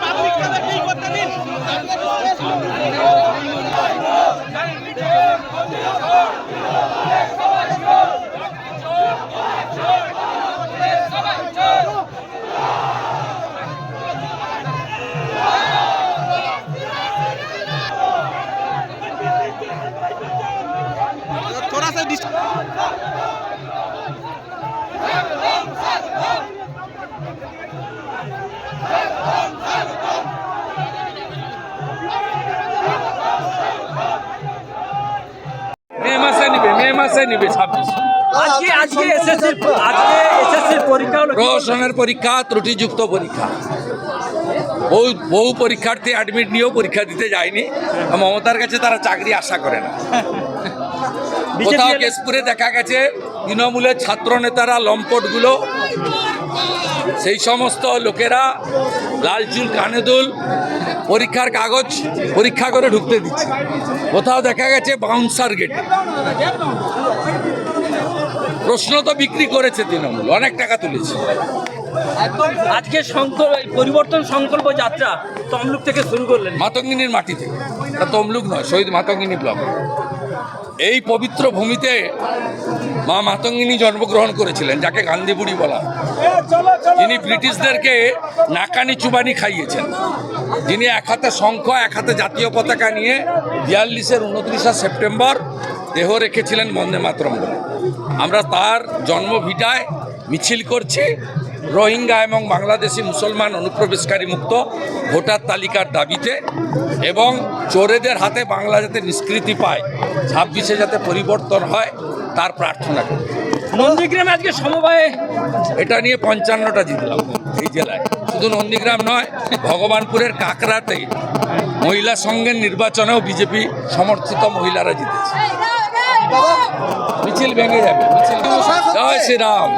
Public মাসে নিবে মে মাসে নিবে ছাব্বিশ। আজকে আজকে এসএসসি আজকে এসএসসির পরীক্ষা হলো প্রহসনের পরীক্ষা ত্রুটিযুক্ত পরীক্ষা। বহু বহু পরীক্ষার্থী অ্যাডমিট নিয়েও পরীক্ষা দিতে যায়নি। মমতার কাছে তারা চাকরি আশা করে না। কোথাও কেশপুরে দেখা গেছে তৃণমূলের ছাত্র নেতারা লম্পটগুলো। সেই সমস্ত লোকেরা লাল চুল কানে দুল পরীক্ষার কাগজ পরীক্ষা করে ঢুকতে দিচ্ছে। কোথাও দেখা গেছে বাউন্সার গেট প্রশ্ন তো বিক্রি করেছে তৃণমূল অনেক টাকা তুলেছে। আজকে সংকল্প পরিবর্তন সংকল্প যাত্রা তমলুক থেকে শুরু করলেন। মাতঙ্গিনীর মাটি থেকে। এটা তমলুক নয় শহীদ মাতঙ্গিনী ব্লক। এই পবিত্র ভূমিতে মা মাতঙ্গিনী জন্মগ্রহণ করেছিলেন, যাকে গান্ধীবুড়ি বলা। যিনি ব্রিটিশদেরকে নাকানি চুবানি খাইয়েছেন। যিনি এক হাতে শঙ্খ, এক হাতে জাতীয় পতাকা নিয়ে বিয়াল্লিশের উনত্রিশে সেপ্টেম্বর দেহ রেখেছিলেন বন্দে মাতরম বলে। আমরা তার জন্মভিটায় মিছিল করছি। রোহিঙ্গা এবং বাংলাদেশি মুসলমান অনুপ্রবেশকারী মুক্ত ভোটার তালিকার দাবিতে এবং চোরেদের হাতে বাংলা যাতে নিষ্কৃতি পায় ছাব্বিশে যাতে পরিবর্তন হয় তার প্রার্থনা করি। নন্দীগ্রামে আজকে সমবায়ে? এটা নিয়ে পঞ্চান্নটা জিতলাম এই জেলায়। শুধু নন্দীগ্রাম নয় ভগবানপুরের কাকরাতে মহিলা সংঘের নির্বাচনেও বিজেপি সমর্থিত মহিলারা জিতেছে। মিছিল ভেঙে যাবে মিছিল জয় শ্রীরাম।